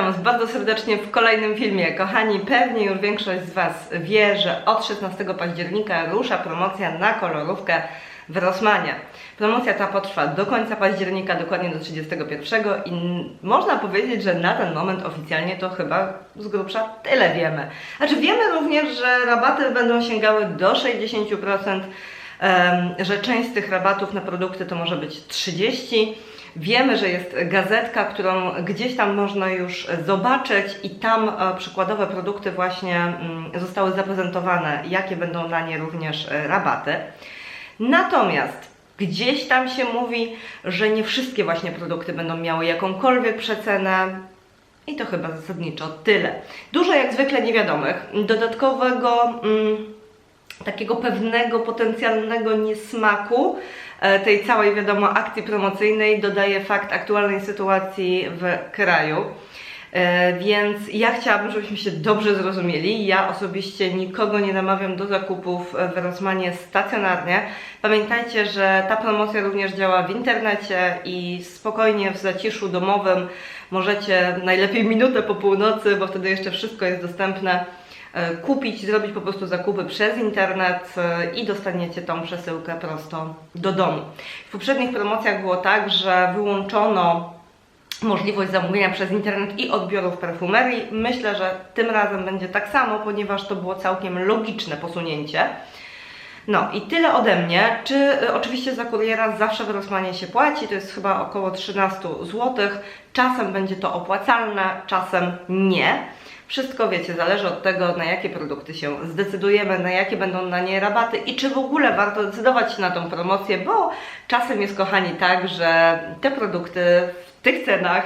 Witam Was bardzo serdecznie w kolejnym filmie. Kochani, pewnie już większość z Was wie, że od 16 października rusza promocja na kolorówkę w Rossmanie. Promocja ta potrwa do końca października, dokładnie do 31 i można powiedzieć, że na ten moment oficjalnie to chyba z grubsza tyle wiemy. Znaczy wiemy również, że rabaty będą sięgały do 60%, em, że część z tych rabatów na produkty to może być 30%. Wiemy, że jest gazetka, którą gdzieś tam można już zobaczyć i tam e, przykładowe produkty właśnie mm, zostały zaprezentowane, jakie będą na nie również e, rabaty. Natomiast gdzieś tam się mówi, że nie wszystkie właśnie produkty będą miały jakąkolwiek przecenę. I to chyba zasadniczo tyle. Dużo jak zwykle niewiadomych. Dodatkowego mm, takiego pewnego potencjalnego niesmaku e, tej całej, wiadomo, akcji promocyjnej dodaje fakt aktualnej sytuacji w kraju. E, Więc ja chciałabym, żebyśmy się dobrze zrozumieli. Ja osobiście nikogo nie namawiam do zakupów w Rosmanie stacjonarnie. Pamiętajcie, że ta promocja również działa w internecie i spokojnie w zaciszu domowym możecie najlepiej minutę po północy, bo wtedy jeszcze wszystko jest dostępne kupić, zrobić po prostu zakupy przez internet e, i dostaniecie tą przesyłkę prosto do domu. W poprzednich promocjach było tak, że wyłączono możliwość zamówienia przez internet i odbioru w perfumerii. Myślę, że tym razem będzie tak samo, ponieważ to było całkiem logiczne posunięcie. No i tyle ode mnie. Czy y, oczywiście za kuriera zawsze w Rosmanie się płaci, to jest chyba około 13 zł. Czasem będzie to opłacalne, czasem nie. Wszystko wiecie, zależy od tego, na jakie produkty się zdecydujemy, na jakie będą na nie rabaty i czy w ogóle warto decydować się na tą promocję, bo czasem jest, kochani, tak, że te produkty w tych cenach,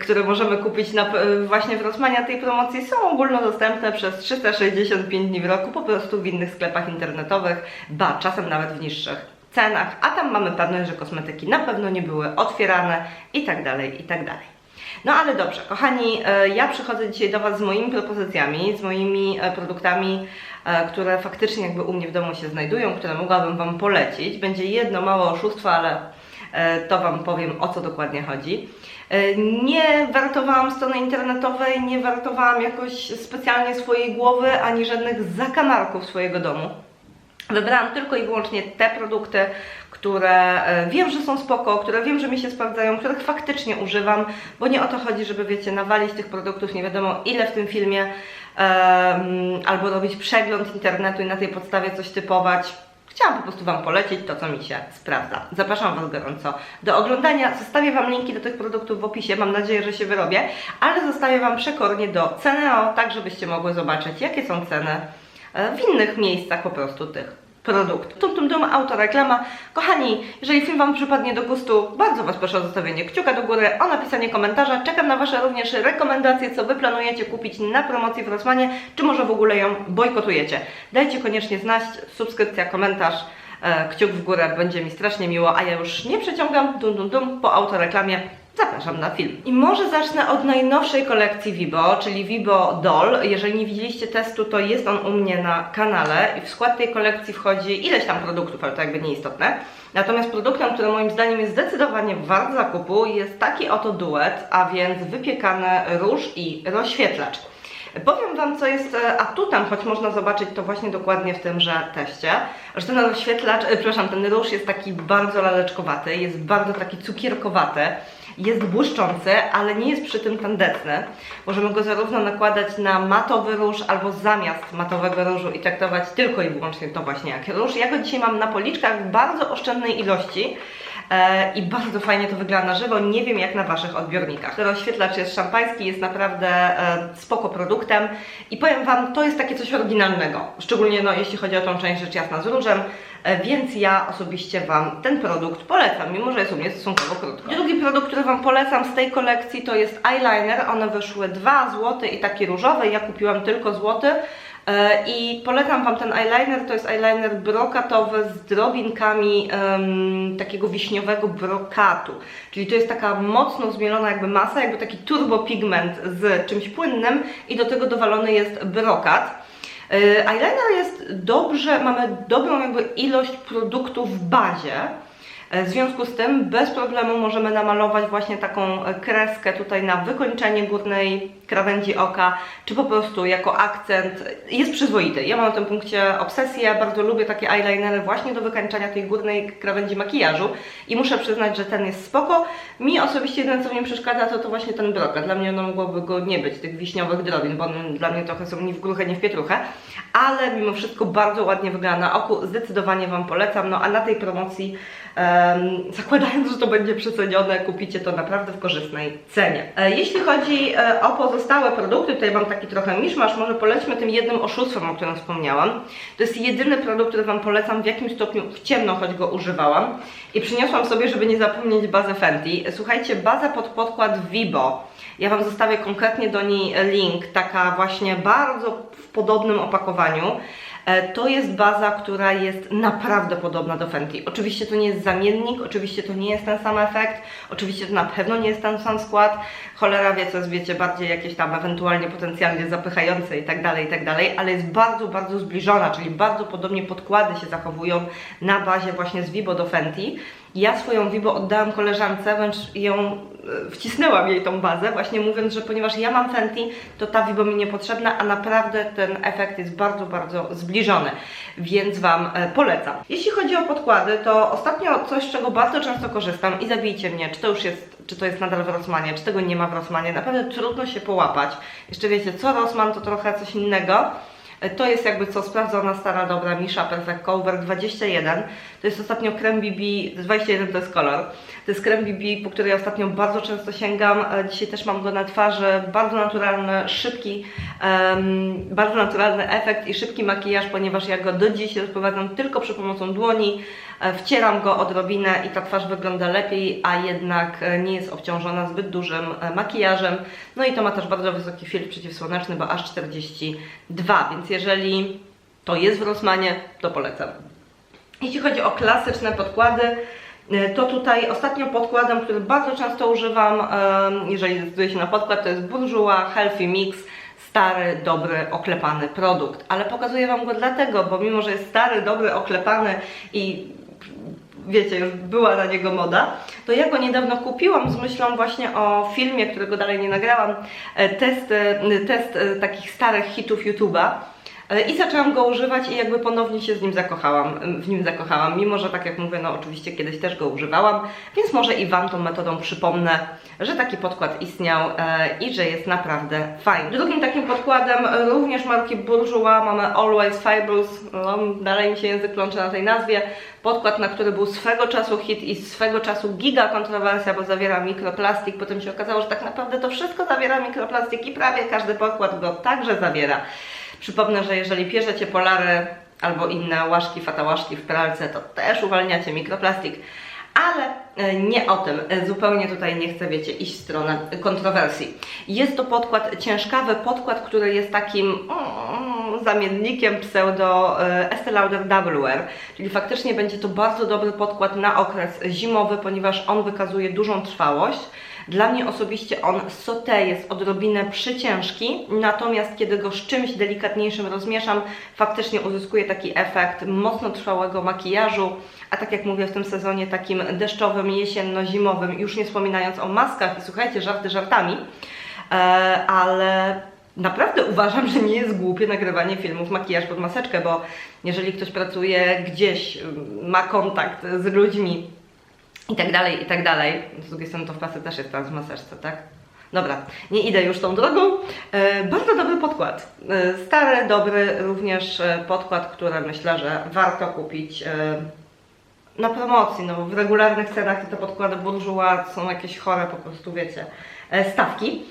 które możemy kupić na, właśnie w Rosmania tej promocji są ogólnodostępne przez 365 dni w roku po prostu w innych sklepach internetowych, ba, czasem nawet w niższych cenach, a tam mamy pewność, że kosmetyki na pewno nie były otwierane i tak dalej, i tak dalej. No ale dobrze, kochani, e, ja przychodzę dzisiaj do Was z moimi propozycjami, z moimi e, produktami, e, które faktycznie jakby u mnie w domu się znajdują, które mogłabym Wam polecić. Będzie jedno małe oszustwo, ale to Wam powiem o co dokładnie chodzi. Nie wertowałam strony internetowej, nie wertowałam jakoś specjalnie swojej głowy, ani żadnych zakamarków swojego domu. Wybrałam tylko i wyłącznie te produkty, które e, wiem, że są spoko, które wiem, że mi się sprawdzają, których faktycznie używam, bo nie o to chodzi, żeby wiecie, nawalić tych produktów nie wiadomo ile w tym filmie, em, albo robić przegląd internetu i na tej podstawie coś typować. Chciałam po prostu Wam polecić to, co mi się sprawdza. Zapraszam Was gorąco do oglądania. Zostawię Wam linki do tych produktów w opisie. Mam nadzieję, że się wyrobię, ale zostawię Wam przekornie do CNO, tak żebyście mogły zobaczyć, jakie są ceny e, w innych miejscach po prostu tych produktów. Tum tum dum, autoreklama. Kochani, jeżeli film Wam przypadnie do gustu, bardzo Was proszę o zostawienie kciuka do góry, o napisanie komentarza. Czekam na Wasze również rekomendacje, co Wy planujecie kupić na promocji w Rosmanie, czy może w ogóle ją bojkotujecie. Dajcie koniecznie znać, subskrypcja, komentarz, e, kciuk w górę, będzie mi strasznie miło, a ja już nie przeciągam, dum dum dum, po autoreklamie. Zapraszam na film. I może zacznę od najnowszej kolekcji Vibo, czyli Vibo Doll. Jeżeli nie widzieliście testu, to jest on u mnie na kanale i w skład tej kolekcji wchodzi ileś tam produktów, ale to jakby nieistotne. Natomiast produktem, który moim zdaniem jest zdecydowanie wart zakupu, jest taki oto duet, a więc wypiekany róż i rozświetlacz. Powiem Wam, co jest e, atutem, choć można zobaczyć to właśnie dokładnie w tymże teście, że ten rozświetlacz, e, przepraszam, ten róż jest taki bardzo laleczkowaty, jest bardzo taki cukierkowaty, jest błyszczący, ale nie jest przy tym tandetny. Możemy go zarówno nakładać na matowy róż, albo zamiast matowego różu i traktować tylko i wyłącznie to właśnie jak róż. Ja go dzisiaj mam na policzkach w bardzo oszczędnej ilości. E, i bardzo fajnie to wygląda na żywo. Nie wiem jak na Waszych odbiornikach. Rozświetlacz jest szampański, jest naprawdę e, spoko produktem i powiem Wam, to jest takie coś oryginalnego, szczególnie no, jeśli chodzi o tą część rzecz jasna z różem, więc ja osobiście Wam ten produkt polecam, mimo że jest u mnie stosunkowo krótko. Drugi produkt, który Wam polecam z tej kolekcji to jest eyeliner. One wyszły 2 zł i taki różowy, ja kupiłam tylko złoty. E, I polecam Wam ten eyeliner, to jest eyeliner brokatowy z drobinkami em, takiego wiśniowego brokatu. Czyli to jest taka mocno zmielona jakby masa, jakby taki turbopigment z czymś płynnym i do tego dowalony jest brokat. E, Eyeliner jest dobrze, mamy dobrą jakby ilość produktów w bazie. E, W związku z tym bez problemu możemy namalować właśnie taką kreskę tutaj na wykończenie górnej krawędzi oka, czy po prostu jako akcent. Jest przyzwoity. Ja mam na tym punkcie obsesję, bardzo lubię takie eyelinery właśnie do wykańczania tej górnej krawędzi makijażu i muszę przyznać, że ten jest spoko. Mi osobiście jedyne co mnie przeszkadza to to właśnie ten brokat. Dla mnie no, mogłoby go nie być, tych wiśniowych drobin, bo dla mnie trochę są ni w gruchę, ni w pietruchę, ale mimo wszystko bardzo ładnie wygląda na oku, zdecydowanie Wam polecam, no a na tej promocji em, zakładając, że to będzie przecenione, kupicie to naprawdę w korzystnej cenie. E, jeśli chodzi e, o pozostałe produkty, tutaj mam taki trochę miszmasz, może polećmy tym jednym oszustwem, o którym wspomniałam. To jest jedyny produkt, który Wam polecam w jakim stopniu w ciemno, choć go używałam. I przyniosłam sobie, żeby nie zapomnieć bazę Fenty. Słuchajcie, baza pod podkład Vibo. Ja Wam zostawię konkretnie do niej link, taka właśnie bardzo w podobnym opakowaniu. E, To jest baza, która jest naprawdę podobna do Fenty. Oczywiście to nie jest zamiennik, oczywiście to nie jest ten sam efekt, oczywiście to na pewno nie jest ten sam skład. Cholera wie, co jest, wiecie, bardziej jakieś tam ewentualnie potencjalnie zapychające i tak dalej, i tak dalej, ale jest bardzo, bardzo zbliżona, czyli bardzo podobnie podkłady się zachowują na bazie właśnie z Vibo do Fenty. Ja swoją Vibo oddałam koleżance, wręcz ją e, wcisnęłam jej tą bazę, właśnie mówiąc, że ponieważ ja mam Fenty, to ta Vibo mi niepotrzebna, a naprawdę ten efekt jest bardzo, bardzo zbliżony, więc Wam e, polecam. Jeśli chodzi o podkłady, to ostatnio coś, z czego bardzo często korzystam i zabijcie mnie, czy to już jest, czy to jest nadal w Rossmanie, czy tego nie ma w Rossmanie, naprawdę trudno się połapać. Jeszcze wiecie, co Rossmann to trochę coś innego, to jest jakby co sprawdzona stara dobra Misha Perfect Cover 21. To jest ostatnio krem BB, 21 to jest kolor. To jest krem BB, po który ja ostatnio bardzo często sięgam. E, Dzisiaj też mam go na twarzy. Bardzo naturalny, szybki, em, bardzo naturalny efekt i szybki makijaż, ponieważ ja go do dziś rozprowadzam tylko przy pomocą dłoni. E, Wcieram go odrobinę i ta twarz wygląda lepiej, a jednak e, nie jest obciążona zbyt dużym makijażem. No i to ma też bardzo wysoki filtr przeciwsłoneczny, bo aż 42, więc jeżeli to jest w Rossmanie, to polecam. Jeśli chodzi o klasyczne podkłady, y, to tutaj ostatnio podkładem, który bardzo często używam, jeżeli decyduję się na podkład, to jest Bourjois Healthy Mix. Stary, dobry, oklepany produkt. Ale pokazuję Wam go dlatego, bo mimo, że jest stary, dobry, oklepany i wiecie, już była na niego moda, to ja go niedawno kupiłam z myślą właśnie o filmie, którego dalej nie nagrałam, e, test, e, test e, takich starych hitów YouTube'a. I zaczęłam go używać i jakby ponownie się z nim zakochałam, w nim zakochałam, mimo że tak jak mówię, no oczywiście kiedyś też go używałam, więc może i Wam tą metodą przypomnę, że taki podkład istniał e, i że jest naprawdę fajny. Drugim takim podkładem również marki Bourjois mamy Always Fibrous, no, dalej mi się język plącze na tej nazwie, podkład, na który był swego czasu hit i swego czasu giga kontrowersja, bo zawiera mikroplastik, potem się okazało, że tak naprawdę to wszystko zawiera mikroplastik i prawie każdy podkład go także zawiera. Przypomnę, że jeżeli pierzecie polary albo inne łaszki, fatałaszki w pralce, to też uwalniacie mikroplastik. Ale nie o tym. E, Zupełnie tutaj nie chcę, wiecie, iść w stronę kontrowersji. Jest to podkład ciężkawy, podkład, który jest takim mm, zamiennikiem pseudo e, Estee Lauder Double Wear, czyli faktycznie będzie to bardzo dobry podkład na okres zimowy, ponieważ on wykazuje dużą trwałość. Dla mnie osobiście on sauté jest odrobinę przyciężki, natomiast kiedy go z czymś delikatniejszym rozmieszam, faktycznie uzyskuje taki efekt mocno trwałego makijażu, a tak jak mówię w tym sezonie takim deszczowym, jesienno-zimowym, już nie wspominając o maskach i słuchajcie, żarty żartami, e, ale naprawdę uważam, że nie jest głupie nagrywanie filmów makijaż pod maseczkę, bo jeżeli ktoś pracuje gdzieś, ma kontakt z ludźmi, i tak dalej, i tak dalej. Z drugiej strony to w pracy też jest teraz w maseczce, tak? Dobra, nie idę już tą drogą. E, bardzo dobry podkład. E, stary, dobry również podkład, który myślę, że warto kupić na promocji. No, w regularnych cenach te podkłady Bourjois są jakieś chore, po prostu wiecie, e, stawki.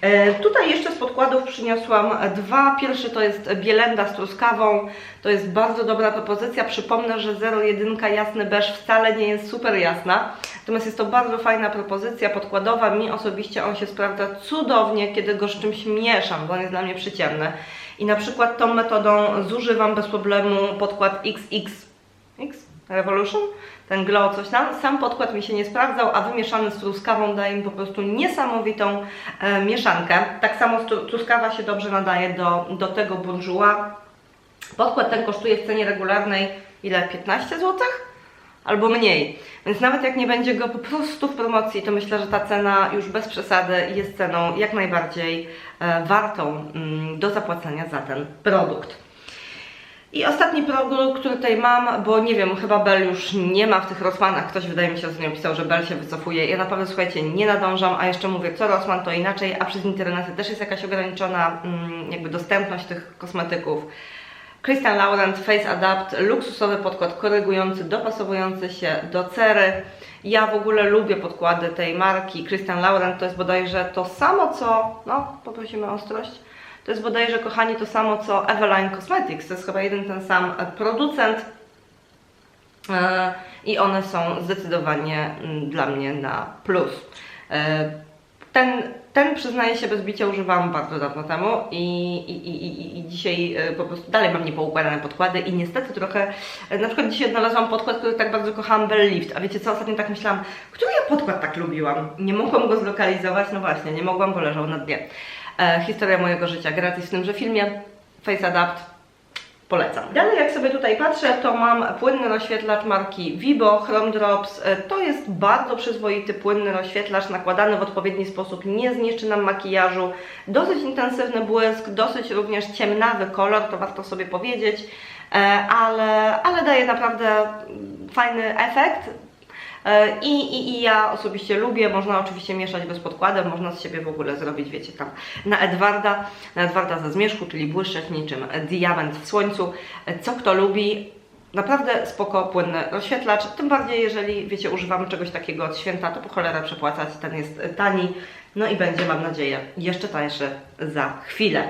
E, Tutaj jeszcze z podkładów przyniosłam dwa. Pierwszy to jest Bielenda z truskawą. To jest bardzo dobra propozycja. Przypomnę, że 01 jasny beż wcale nie jest super jasna. Natomiast jest to bardzo fajna propozycja podkładowa. Mi osobiście on się sprawdza cudownie, kiedy go z czymś mieszam, bo on jest dla mnie przyciemny. I na przykład tą metodą zużywam bez problemu podkład XX X Revolution, ten glow coś tam. Sam podkład mi się nie sprawdzał, a wymieszany z truskawą daje mi po prostu niesamowitą e, mieszankę. Tak samo truskawa się dobrze nadaje do, do tego Bourjois. Podkład ten kosztuje w cenie regularnej ile? 15 zł? albo mniej. Więc nawet jak nie będzie go po prostu w promocji, to myślę, że ta cena już bez przesady jest ceną jak najbardziej e, wartą mm, do zapłacenia za ten produkt. I ostatni produkt, który tutaj mam, bo nie wiem, chyba Bell już nie ma w tych Rossmanach. Ktoś wydaje mi się ostatnio pisał, że Bell się wycofuje. Ja naprawdę, słuchajcie, nie nadążam, a jeszcze mówię, co Rossman to inaczej, a przez internety też jest jakaś ograniczona mm, jakby dostępność tych kosmetyków. Christian Laurent Face Adapt, luksusowy podkład korygujący, dopasowujący się do cery. Ja w ogóle lubię podkłady tej marki. Christian Laurent to jest bodajże to samo co, no poprosimy o ostrość, to jest bodajże, kochani, to samo co Eveline Cosmetics. To jest chyba jeden ten sam producent. E, I one są zdecydowanie mm, dla mnie na plus. E, ten, ten przyznaję się bez bicia używałam bardzo dawno temu i, i, i, i dzisiaj e, po prostu dalej mam niepoukładane podkłady i niestety trochę, na przykład dzisiaj odnalazłam podkład, który tak bardzo kochałam, Bell Lift, a wiecie co, ostatnio tak myślałam, który ja podkład tak lubiłam? Nie mogłam go zlokalizować, no właśnie, nie mogłam, bo leżał na dnie e, historia mojego życia gratis w tymże filmie. Face Adapt polecam. Dalej jak sobie tutaj patrzę, to mam płynny rozświetlacz marki Vibo Chrome Drops. E, to jest bardzo przyzwoity płynny rozświetlacz, nakładany w odpowiedni sposób, nie zniszczy nam makijażu. Dosyć intensywny błysk, dosyć również ciemnawy kolor, to warto sobie powiedzieć, e, ale, ale daje naprawdę fajny efekt. E, I, i, I ja osobiście lubię, można oczywiście mieszać bez podkładem, można z siebie w ogóle zrobić, wiecie, tam na Edwarda, na Edwarda ze zmierzchu, czyli błyszczeć niczym diament w słońcu. E, co kto lubi, naprawdę spoko, płynny rozświetlacz, tym bardziej jeżeli, wiecie, używamy czegoś takiego od święta, to po cholerę przepłacać, ten jest tani, no i będzie, mam nadzieję, jeszcze tańszy za chwilę.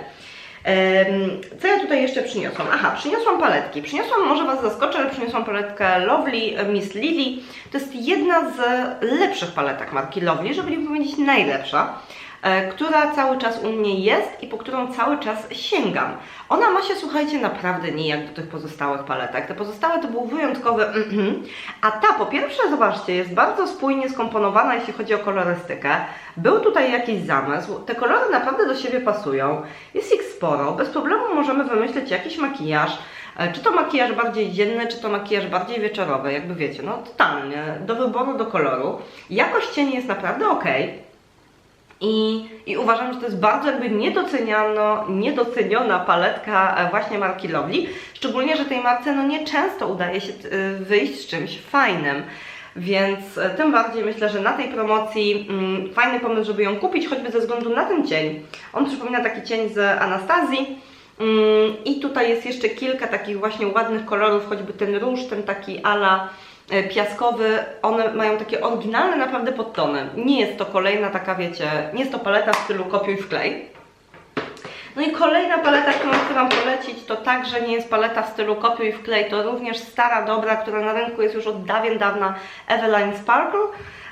Co ja tutaj jeszcze przyniosłam? Aha, przyniosłam paletki. Przyniosłam, może Was zaskoczę, ale przyniosłam paletkę Lovely Miss Lily. To jest jedna z lepszych paletek marki Lovely, żeby nie powiedzieć najlepsza. E, która cały czas u mnie jest i po którą cały czas sięgam. Ona ma się, słuchajcie, naprawdę nijak do tych pozostałych paletek. Te pozostałe to był wyjątkowy mm a ta po pierwsze, zobaczcie, jest bardzo spójnie skomponowana, jeśli chodzi o kolorystykę. Był tutaj jakiś zamysł, te kolory naprawdę do siebie pasują, jest ich sporo, bez problemu możemy wymyślić jakiś makijaż, e, czy to makijaż bardziej dzienny, czy to makijaż bardziej wieczorowy, jakby wiecie, no totalnie, do wyboru, do koloru. Jakość cieni jest naprawdę ok. I, I uważam, że to jest bardzo jakby niedoceniano, niedoceniona paletka e, właśnie marki Lovely, szczególnie, że tej marce no nieczęsto udaje się e, wyjść z czymś fajnym. Więc e, tym bardziej myślę, że na tej promocji mm, fajny pomysł, żeby ją kupić, choćby ze względu na ten cień. On przypomina taki cień z Anastazji. Mm, I tutaj jest jeszcze kilka takich właśnie ładnych kolorów, choćby ten róż, ten taki ala piaskowy, one mają takie oryginalne naprawdę podtony. Nie jest to kolejna taka, wiecie, nie jest to paleta w stylu kopiuj wklej. No i kolejna paleta, którą chcę Wam polecić, to także nie jest paleta w stylu kopiuj wklej, to również stara, dobra, która na rynku jest już od dawien dawna Eveline Sparkle.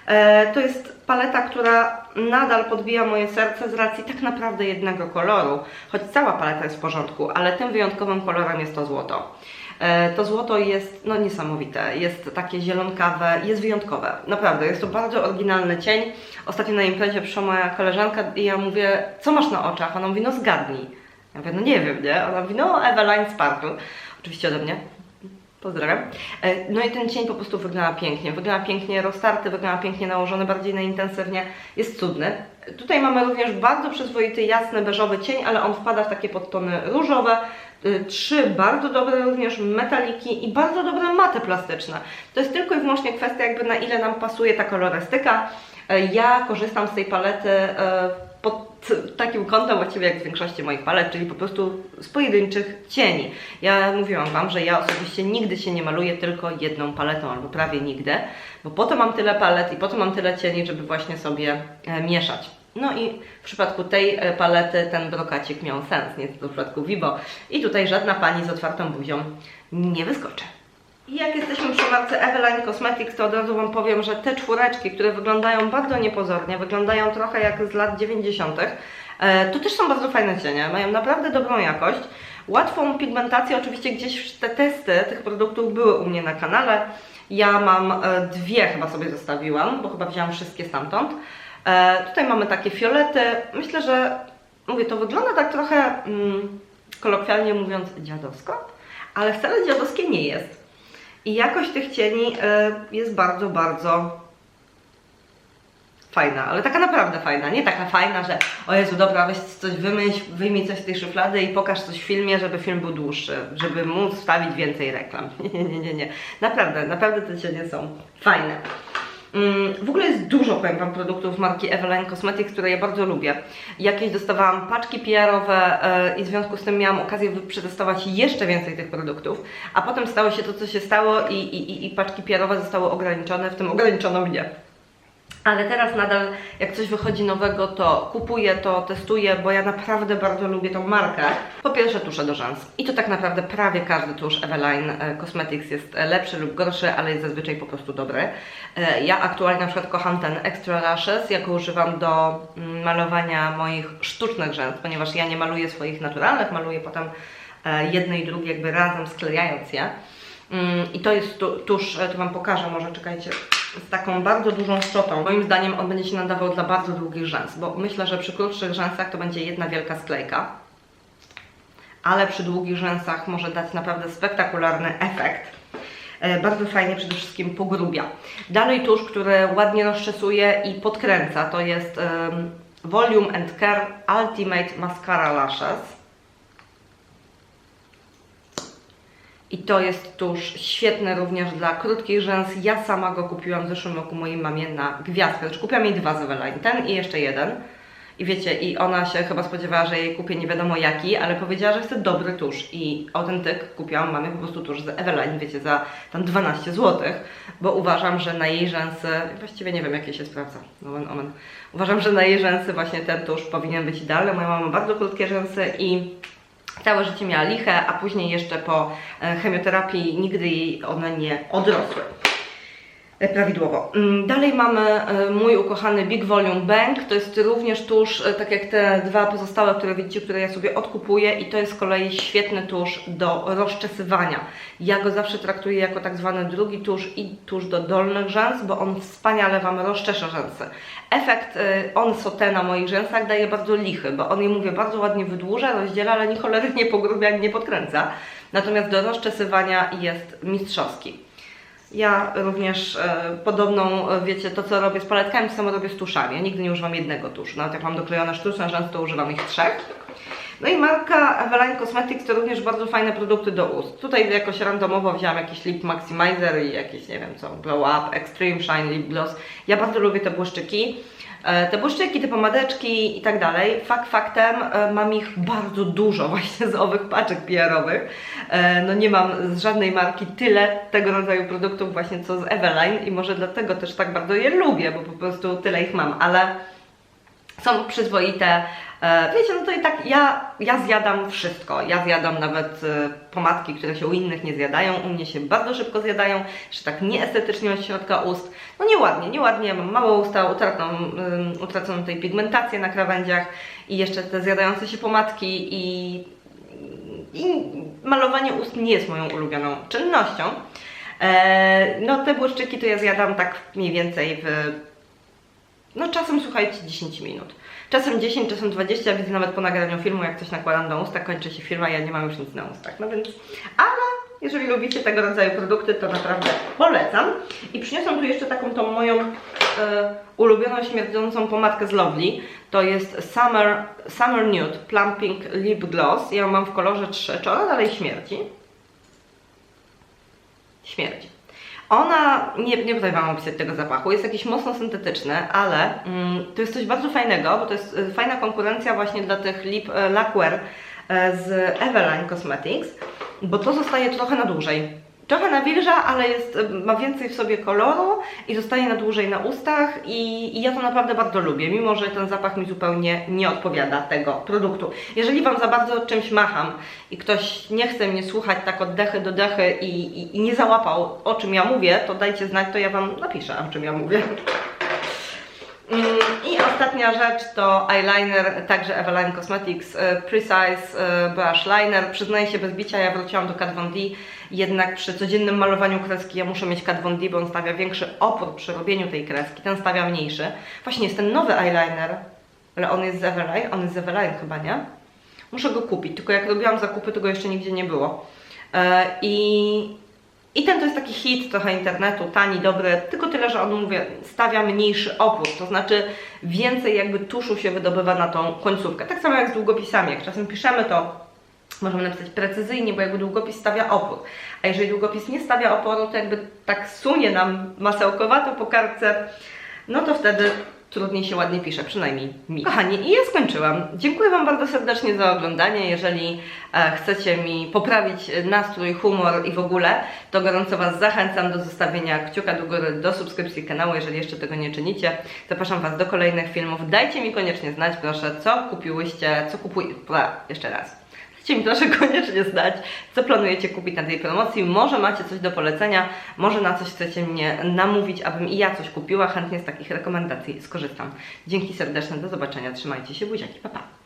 E, to jest paleta, która nadal podbija moje serce z racji tak naprawdę jednego koloru, choć cała paleta jest w porządku, ale tym wyjątkowym kolorem jest to złoto. E, to złoto jest no, niesamowite, jest takie zielonkawe, jest wyjątkowe, naprawdę, jest to bardzo oryginalny cień. Ostatnio na imprezie przyszła moja koleżanka i ja mówię, co masz na oczach? Ona mówi, no zgadnij. Ja mówię, no nie wiem, nie? Ona mówi, no Eveline Sparkle, oczywiście ode mnie. Pozdrawiam. E, no i ten cień po prostu wygląda pięknie. Wygląda pięknie roztarty, wygląda pięknie nałożony, bardziej na intensywnie. Jest cudny. Tutaj mamy również bardzo przyzwoity, jasny, beżowy cień, ale on wpada w takie podtony różowe. Y, trzy bardzo dobre również metaliki i bardzo dobre maty plastyczne. To jest tylko i wyłącznie kwestia jakby na ile nam pasuje ta kolorystyka. Y, ja korzystam z tej palety y, pod takim kątem właściwie jak z większości moich palet, czyli po prostu z pojedynczych cieni. Ja mówiłam Wam, że ja osobiście nigdy się nie maluję tylko jedną paletą, albo prawie nigdy, bo po to mam tyle palet i po to mam tyle cieni, żeby właśnie sobie e, mieszać. No i w przypadku tej e, palety ten brokacik miał sens, nie w przypadku Vibo. I tutaj żadna pani z otwartą buzią nie wyskoczy. I jak jesteśmy przy marce Eveline Cosmetics, to od razu Wam powiem, że te czwóreczki, które wyglądają bardzo niepozornie, wyglądają trochę jak z lat 90., e, to też są bardzo fajne cienie, mają naprawdę dobrą jakość. Łatwą pigmentację, oczywiście gdzieś te testy tych produktów były u mnie na kanale. Ja mam e, dwie chyba sobie zostawiłam, bo chyba wzięłam wszystkie stamtąd. E, tutaj mamy takie fiolety. Myślę, że mówię, to wygląda tak trochę mm, kolokwialnie mówiąc dziadowsko, ale wcale dziadowskie nie jest. I jakość tych cieni e, jest bardzo, bardzo fajna, ale taka naprawdę fajna, nie taka fajna, że o Jezu, dobra, weź coś wymyśl, wyjmij coś z tej szuflady i pokaż coś w filmie, żeby film był dłuższy, żeby móc wstawić więcej reklam. Nie, nie, nie, nie. Naprawdę, naprawdę te cienie są fajne. Mm, W ogóle jest dużo, powiem Wam, produktów marki Eveline Cosmetics, które ja bardzo lubię. Jakieś dostawałam paczki PR-owe e, i w związku z tym miałam okazję przetestować jeszcze więcej tych produktów, a potem stało się to, co się stało i, i- i paczki PR-owe zostały ograniczone, w tym ograniczono mnie. Ale teraz nadal, jak coś wychodzi nowego, to kupuję to, testuję, bo ja naprawdę bardzo lubię tą markę. Po pierwsze tusze do rzęs. I to tak naprawdę prawie każdy tusz Eveline e, Cosmetics jest e, lepszy lub gorszy, ale jest zazwyczaj po prostu dobry. E, Ja aktualnie na przykład kocham ten Extra Lashes, ja go używam do mm, malowania moich sztucznych rzęs, ponieważ ja nie maluję swoich naturalnych, maluję potem jedne i drugie jakby razem sklejając je. Mm, I to jest tu, tusz, to Wam pokażę, może czekajcie, z taką bardzo dużą szczotą. Moim zdaniem on będzie się nadawał dla bardzo długich rzęs, bo myślę, że przy krótszych rzęsach to będzie jedna wielka sklejka, ale przy długich rzęsach może dać naprawdę spektakularny efekt. E, Bardzo fajnie przede wszystkim pogrubia. Dalej tusz, który ładnie rozczesuje i podkręca, to jest em, Volume and Care Ultimate Mascara Lashes. I to jest tusz świetny również dla krótkich rzęs. Ja sama go kupiłam w zeszłym roku mojej mamie na gwiazdkę. Znaczy kupiłam jej dwa z Eveline, ten i jeszcze jeden. I wiecie, i ona się chyba spodziewała, że jej kupię nie wiadomo jaki, ale powiedziała, że chce dobry tusz. I autentyk kupiłam mamie po prostu tusz z Eveline, wiecie, za tam 12 zł, bo uważam, że na jej rzęsy, właściwie nie wiem jakie się sprawdza, omen, omen. Uważam, że na jej rzęsy właśnie ten tusz powinien być idealny. Moja mama ma bardzo krótkie rzęsy i Całe życie miała liche, a później jeszcze po e, chemioterapii nigdy jej one nie odrosły. E, Prawidłowo. Mm, Dalej mamy e, mój ukochany Big Volume Bank. To jest również tusz, e, tak jak te dwa pozostałe, które widzicie, które ja sobie odkupuję i to jest z kolei świetny tusz do rozczesywania. Ja go zawsze traktuję jako tak zwany drugi tusz i tusz do dolnych rzęs, bo on wspaniale Wam rozczesza rzęsy. Efekt on sote na moich rzęsach daje bardzo lichy, bo on je mówię bardzo ładnie wydłuża, rozdziela, ale ni cholery nie pogrubia, nie podkręca. Natomiast do rozczesywania jest mistrzowski. Ja również e, podobną, e, wiecie, to co robię z paletkami, samo robię z tuszami. Ja nigdy nie używam jednego tuszu. Nawet jak mam doklejone sztuczne rzęsy, to używam ich trzech. No i marka Eveline Cosmetics to również bardzo fajne produkty do ust. Tutaj jakoś randomowo wzięłam jakiś lip maximizer i jakiś, nie wiem co, glow up, extreme shine lip gloss. Ja bardzo lubię te błyszczyki. E, Te błyszczyki, te pomadeczki i tak dalej. Fakt faktem e, mam ich bardzo dużo właśnie z owych paczek PR-owych. E, No nie mam z żadnej marki tyle tego rodzaju produktów właśnie co z Eveline i może dlatego też tak bardzo je lubię, bo po prostu tyle ich mam, ale są przyzwoite. E, Wiecie, no to i tak ja, ja zjadam wszystko. Ja zjadam nawet e, pomadki, które się u innych nie zjadają. U mnie się bardzo szybko zjadają, że tak nieestetycznie od środka ust. No nieładnie, nieładnie. Mam małe usta, utracą, ym, utraconą tutaj pigmentację na krawędziach i jeszcze te zjadające się pomadki i, i malowanie ust nie jest moją ulubioną czynnością. E, no te błyszczyki to ja zjadam tak mniej więcej w no czasem słuchajcie 10 minut. Czasem 10, czasem 20, widzę nawet po nagraniu filmu, jak coś nakładam do usta, kończy się film, a ja nie mam już nic na ustach. No więc, ale jeżeli lubicie tego rodzaju produkty, to naprawdę polecam. I przyniosłam tu jeszcze taką tą moją e, ulubioną śmierdzącą pomadkę z Lovely. To jest Summer, Summer Nude Plumping Lip Gloss. Ja ją mam w kolorze 3. Czy ona dalej śmierdzi? Śmierdzi. Ona, nie, nie potrafię Wam opisać tego zapachu, jest jakiś mocno syntetyczny, ale mm, to jest coś bardzo fajnego, bo to jest y, fajna konkurencja właśnie dla tych lip e, lacquer e, z Eveline Cosmetics, bo to zostaje trochę na dłużej. Trochę nawilża, ale jest, ma więcej w sobie koloru i zostaje na dłużej na ustach i, i ja to naprawdę bardzo lubię, mimo że ten zapach mi zupełnie nie odpowiada tego produktu. Jeżeli Wam za bardzo czymś macham i ktoś nie chce mnie słuchać tak od dechy do dechy i, i, i nie załapał o czym ja mówię, to dajcie znać, to ja Wam napiszę o czym ja mówię. I ostatnia rzecz to eyeliner, także Eveline Cosmetics e, Precise e, Brush Liner. Przyznaję się bez bicia, ja wróciłam do Kat Von D, jednak przy codziennym malowaniu kreski ja muszę mieć Kat Von D, bo on stawia większy opór przy robieniu tej kreski, ten stawia mniejszy. Właśnie jest ten nowy eyeliner, ale on jest z Eveline, on jest z Eveline chyba, nie? Muszę go kupić, tylko jak robiłam zakupy, to go jeszcze nigdzie nie było. E, I I ten to jest taki hit trochę internetu, tani, dobry, tylko tyle, że on, mówię, stawia mniejszy opór, to znaczy więcej jakby tuszu się wydobywa na tą końcówkę. Tak samo jak z długopisami, jak czasem piszemy to możemy napisać precyzyjnie, bo jakby długopis stawia opór. A jeżeli długopis nie stawia oporu, to jakby tak sunie nam masełkowato po kartce, no to wtedy trudniej się ładnie pisze, przynajmniej mi. Kochani, i ja skończyłam. Dziękuję Wam bardzo serdecznie za oglądanie. Jeżeli e, chcecie mi poprawić nastrój, humor i w ogóle, to gorąco Was zachęcam do zostawienia kciuka do góry, do subskrypcji kanału, jeżeli jeszcze tego nie czynicie. Zapraszam Was do kolejnych filmów. Dajcie mi koniecznie znać, proszę, co kupiłyście, co kupuj... Bla, jeszcze raz. Dajcie mi proszę koniecznie znać, co planujecie kupić na tej promocji. Może macie coś do polecenia, może na coś chcecie mnie namówić, abym i ja coś kupiła. Chętnie z takich rekomendacji skorzystam. Dzięki serdeczne, do zobaczenia, trzymajcie się, buziaki, pa pa.